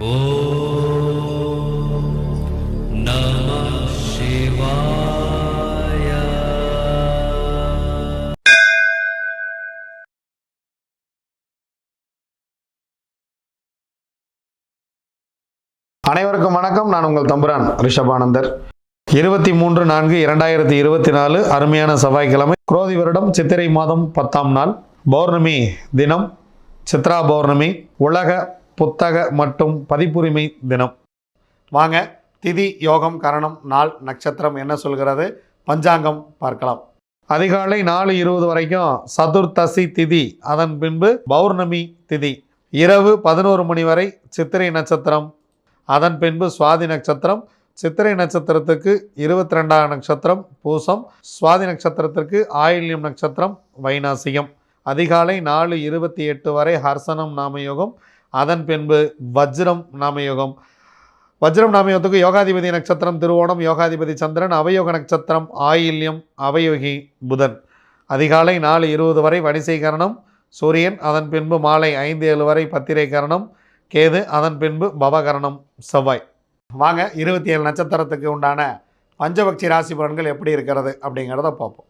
அனைவருக்கும் வணக்கம். நான் உங்கள் தம்புரான் ரிஷபானந்தர். இருபத்தி மூன்று நான்கு இரண்டாயிரத்தி இருபத்தி நாலு அருமையான செவ்வாய்க்கிழமை. குரோதி வருடம் சித்திரை மாதம் பத்தாம் நாள். பௌர்ணமி தினம் சித்ரா பௌர்ணமி உலக புத்தக மற்றும் பதிப்புரிமை தினம். வாங்க திதி யோகம் கரணம் நாள் நட்சத்திரம் என்ன சொல்கிறது? பஞ்சாங்கம் பார்க்கலாம். அதிகாலை நாலு இருபது வரைக்கும் சதுர்த்தசி திதி. அதன் பின்பு பௌர்ணமி திதி. இரவு பதினோரு மணி வரை சித்திரை நட்சத்திரம். அதன் பின்பு சுவாதி நட்சத்திரம். சித்திரை நட்சத்திரத்துக்கு இருபத்தி ரெண்டாம் நட்சத்திரம் பூசம். சுவாதி நட்சத்திரத்திற்கு ஆயில்யம் நட்சத்திரம் வைநாசிகம் அதிகாலை நாலு இருபத்தி எட்டு வரை ஹர்சனம் நாமயோகம். அதன் பின்பு வஜ்ரம் நாமயோகம். வஜ்ரம் நாமயோகத்துக்கு யோகாதிபதி நட்சத்திரம் திருவோணம் யோகாதிபதி சந்திரன் அவயோக நட்சத்திரம் ஆயில்யம் அவயோகி புதன். அதிகாலை நாலு இருபது வரை வணிசை கரணம் சூரியன் அதன் பின்பு மாலை ஐந்து ஏழு வரை பத்திரை கரணம் கேது அதன் பின்பு பவகரணம் செவ்வாய். வாங்க இருபத்தி ஏழு நட்சத்திரத்துக்கு உண்டான பஞ்சபக்ஷி ராசி பலன்கள் எப்படி இருக்கிறது அப்படிங்கிறத பார்ப்போம்.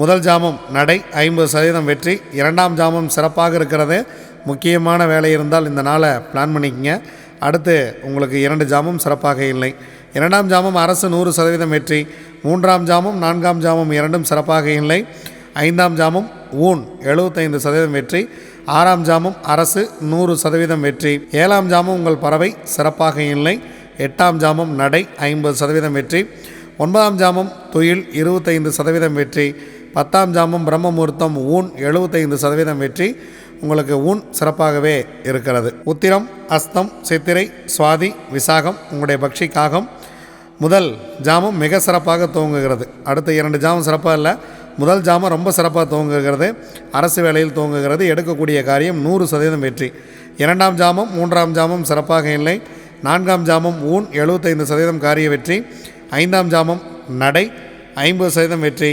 முதல் ஜாமம் நடை ஐம்பது சதவீதம் வெற்றி. இரண்டாம் ஜாமம் சிறப்பாக இருக்கிறது. முக்கியமான வேலை இருந்தால் இந்த நாளை பிளான் பண்ணிக்கங்க. அடுத்து உங்களுக்கு இரண்டு ஜாமம் சிறப்பாக இல்லை. இரண்டாம் ஜாமம் அரசு நூறு சதவீதம் வெற்றி. மூன்றாம் ஜாமம் நான்காம் ஜாமம் இரண்டும் சிறப்பாக இல்லை. ஐந்தாம் ஜாமம் ஊன் எழுபத்தைந்து சதவீதம் வெற்றி. ஆறாம் ஜாமம் அரசு நூறு சதவீதம் வெற்றி. ஏழாம் ஜாமம் உங்கள் பறவை சிறப்பாக இல்லை. எட்டாம் ஜாமம் நடை ஐம்பது சதவீதம் வெற்றி. ஒன்பதாம் ஜாமம் துயில் இருபத்தைந்து சதவீதம் வெற்றி. பத்தாம் ஜாமம் பிரம்ம முகூர்த்தம் ஊன் எழுபத்தைந்து சதவீதம் வெற்றி உங்களுக்கு ஊன் சிறப்பாகவே இருக்கிறது. உத்திரம் அஸ்தம் சித்திரை சுவாதி விசாகம் உங்களுடைய பக்ஷி காகம் முதல் ஜாமம் மிக சிறப்பாக துவங்குகிறது. அடுத்த இரண்டு ஜாமம் சிறப்பாக இல்லை முதல் ஜாமம் ரொம்ப சிறப்பாக துவங்குகிறது. அரசு வேலையில் துவங்குகிறது. எடுக்கக்கூடிய காரியம் நூறு சதவீதம் வெற்றி. இரண்டாம் ஜாமம் மூன்றாம் ஜாமம் சிறப்பாக இல்லை. நான்காம் ஜாமம் ஊன் எழுபத்தைந்து சதவீதம் காரிய வெற்றி. ஐந்தாம் ஜாமம் நடை ஐம்பது சதவீதம் வெற்றி.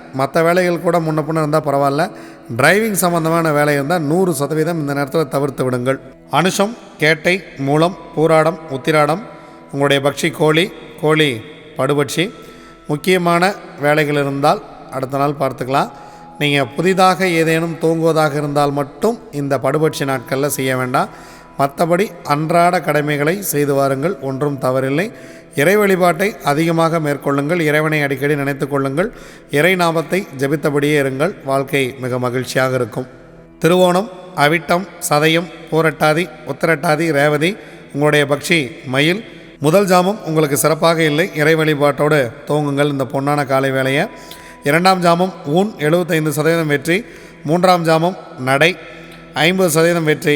மற்ற வேலைகள் கூட முன்ன பின்ன இருந்தால் பரவாயில்ல. டிரைவிங் சம்மந்தமான வேலை இருந்தால் நூறு சதவீதம் இந்த நேரத்தில் தவிர்த்து விடுங்கள். அனுஷம் கேட்டை மூலம் பூராடம் உத்திராடம் உங்களுடைய பக்ஷி கோழி கோழி படுபட்சி முக்கியமான வேலைகள் இருந்தால் அடுத்த நாள் பார்த்துக்கலாம். நீங்கள் புதிதாக ஏதேனும் தூங்குவதாக இருந்தால் மட்டும் இந்த படுபட்சி நாட்களில் செய்ய வேண்டாம். மற்றபடி அன்றாட கடமைகளை செய்து வாருங்கள் ஒன்றும் தவறில்லை. இறை வழிபாட்டை அதிகமாக மேற்கொள்ளுங்கள் இறைவனை அடிக்கடி நினைத்து கொள்ளுங்கள் இறை நாமத்தை ஜபித்தபடியே இருங்கள் வாழ்க்கை மிக மகிழ்ச்சியாக இருக்கும். திருவோணம் அவிட்டம் சதயம் பூரட்டாதி உத்திரட்டாதி ரேவதி உங்களுடைய பக்ஷி மயில் முதல் ஜாமம் உங்களுக்கு சிறப்பாக இல்லை இறை வழிபாட்டோடு துவங்குங்கள் இந்த பொன்னான காலை வேலையை இரண்டாம் ஜாமம் ஊன் எழுபத்தைந்து சதவீதம் வெற்றி. மூன்றாம் ஜாமம் நடை ஐம்பது சதவீதம் வெற்றி.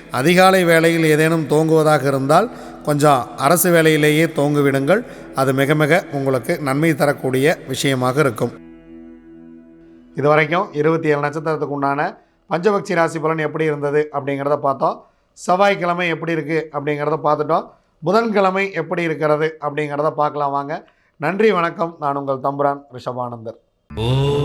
அதிகாலை வேளையில் ஏதேனும் தோங்குவதாக இருந்தால் கொஞ்சம் அரசு வேலையிலேயே தோங்குவிடுங்கள். அது மிக மிக உங்களுக்கு நன்மை தரக்கூடிய விஷயமாக இருக்கும். இது வரைக்கும் இருபத்தி ஏழு நட்சத்திரத்துக்கு உண்டான பஞ்சபக்ஷி ராசி பலன் எப்படி இருந்தது அப்படிங்கிறத பார்த்தோம். செவ்வாய்க்கிழமை எப்படி இருக்குது அப்படிங்கிறத பார்த்துட்டோம். புதன்கிழமை எப்படி இருக்கிறது அப்படிங்கிறத பார்க்கலாம் வாங்க. நன்றி வணக்கம். நான் உங்கள் தம்புரான் ரிஷபானந்தர். ஓ